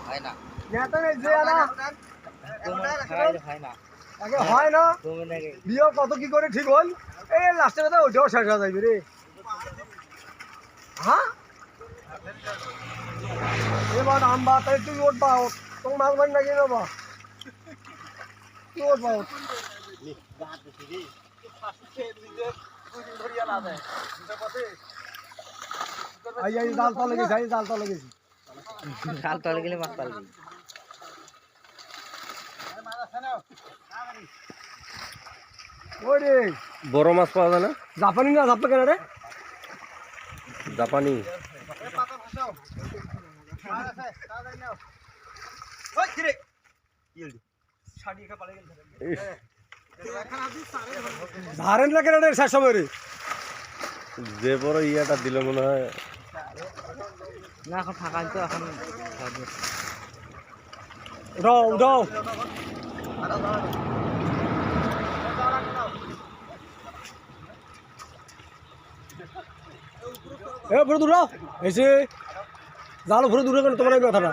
হয় না তোমার না না বিয়ে কত কি করে ঠিক হল এই লাস্টে কথা ওইটাও শেষ হয়ে যাবে রে হ্যাঁ এবার আম্বা তাই তুই ওট পাও তোর মাছ মারি নাকি নেবা তুই ওট পাও আই আই জাল তলে গেছি আই জাল তলে গেছি। খাল তলে গেলে মাছ পালবি। বড় মাছ পাওয়া যায় না? জাপানি না জাপলে কেন রে? জাপানি। ধারেন কেন রে শেষ সময় রে? যে বড় ইয়াটা দিল মনে হয় না এখন ফাঁকা তো এখন উঠাও উঠাও। এ পুরো দূর এসে জাল পুরো দূরে কেন? তোমার এই কথাটা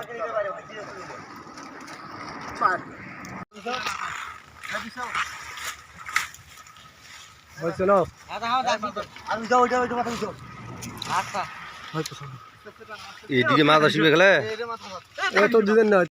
হয়েছে না? আচ্ছা। এইদিকে মাছ আসবে গেলে এ তো দিবেন না।